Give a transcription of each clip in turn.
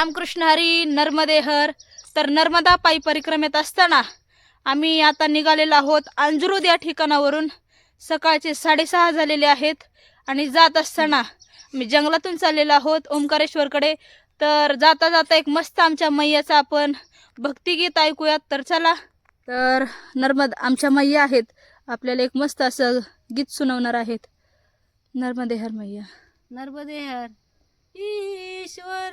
रामकृष्ण हरी नर्मदे हर. तर नर्मदा पायी परिक्रमेत असताना आम्ही आता निघालेलो आहोत अंजरुद या ठिकाणावरून. सकाळचे साडेसहा झालेले आहेत आणि जात असताना मी जंगलातून चाललेलो आहोत ओंकारेश्वरकडे. तर जाता जाता एक मस्त आमच्या मैयाचं आपण भक्तिगीत ऐकूयात. तर चला. तर नर्मद आमच्या मैया आहेत. आपल्याला एक मस्त असं गीत सुनवणार आहेत. नर्मदेहर मैया. नर्मदेहर ईश्वर.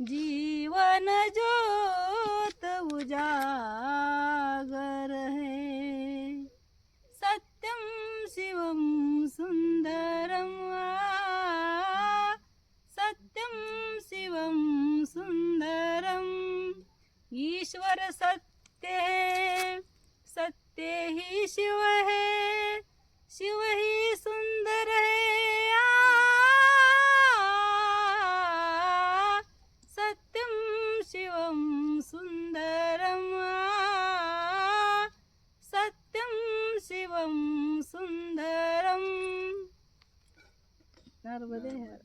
जीवन ज्योत उजागर है। सत्यम शिवम सुंदरम आ, सत्यम शिवम सुंदरम ईश्वर सत्य है सत्य ही शिव है। शिव ही सुंदर सुंदरम आ, सत्यम शिवम सुंदरम नर्मदे हर